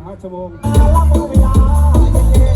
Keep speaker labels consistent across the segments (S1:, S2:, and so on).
S1: บน้ำอยู่5ชั่วง
S2: ศ์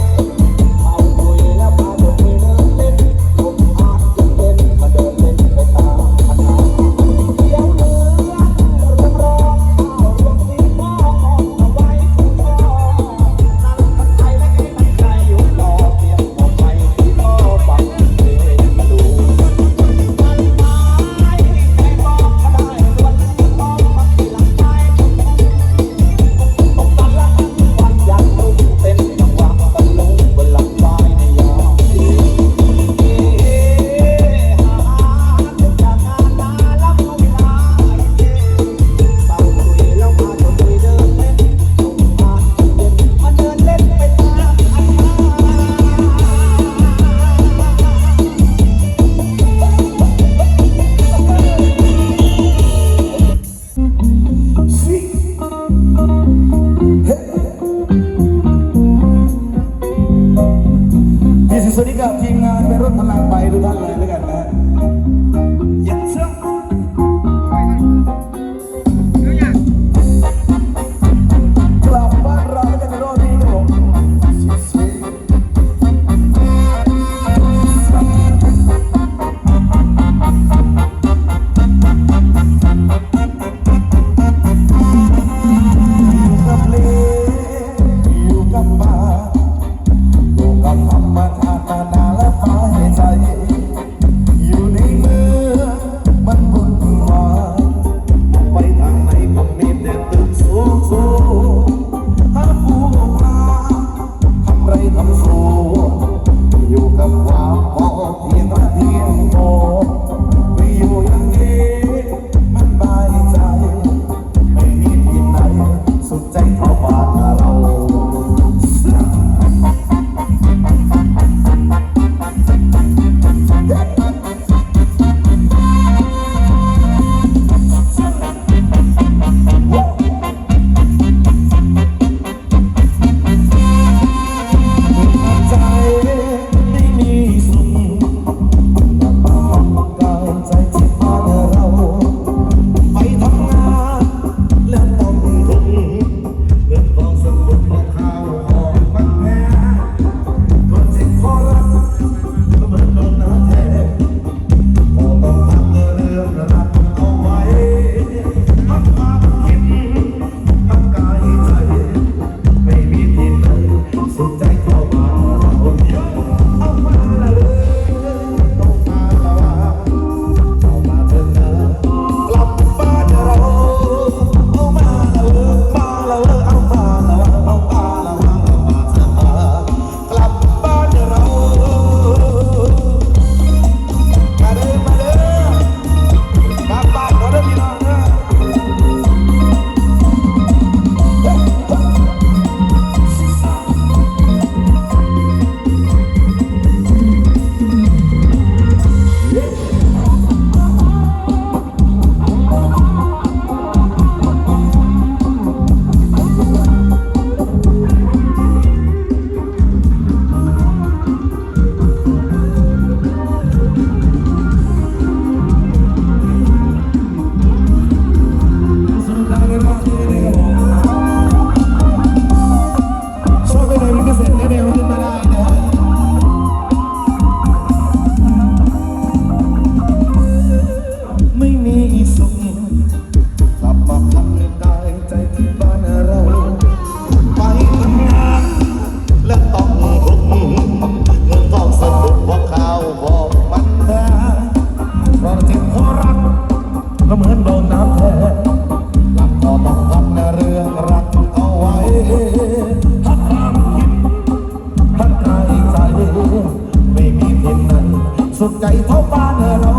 S2: ใจ
S3: เท่าบ้านเรา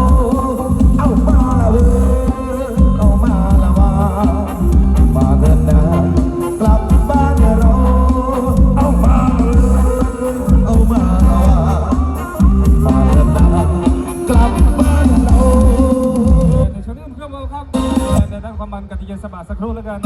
S3: เอามาละเวเอามาละว่ามาเดินดากลับบ้านเรา เอามาละเวเอามาละว่ามาเดินดากลับบ้านเรา
S1: ในช่วงนี้ผมก็บอกครับในด้านความมันกันที่เย็นสบายสักครู่แล้วกัน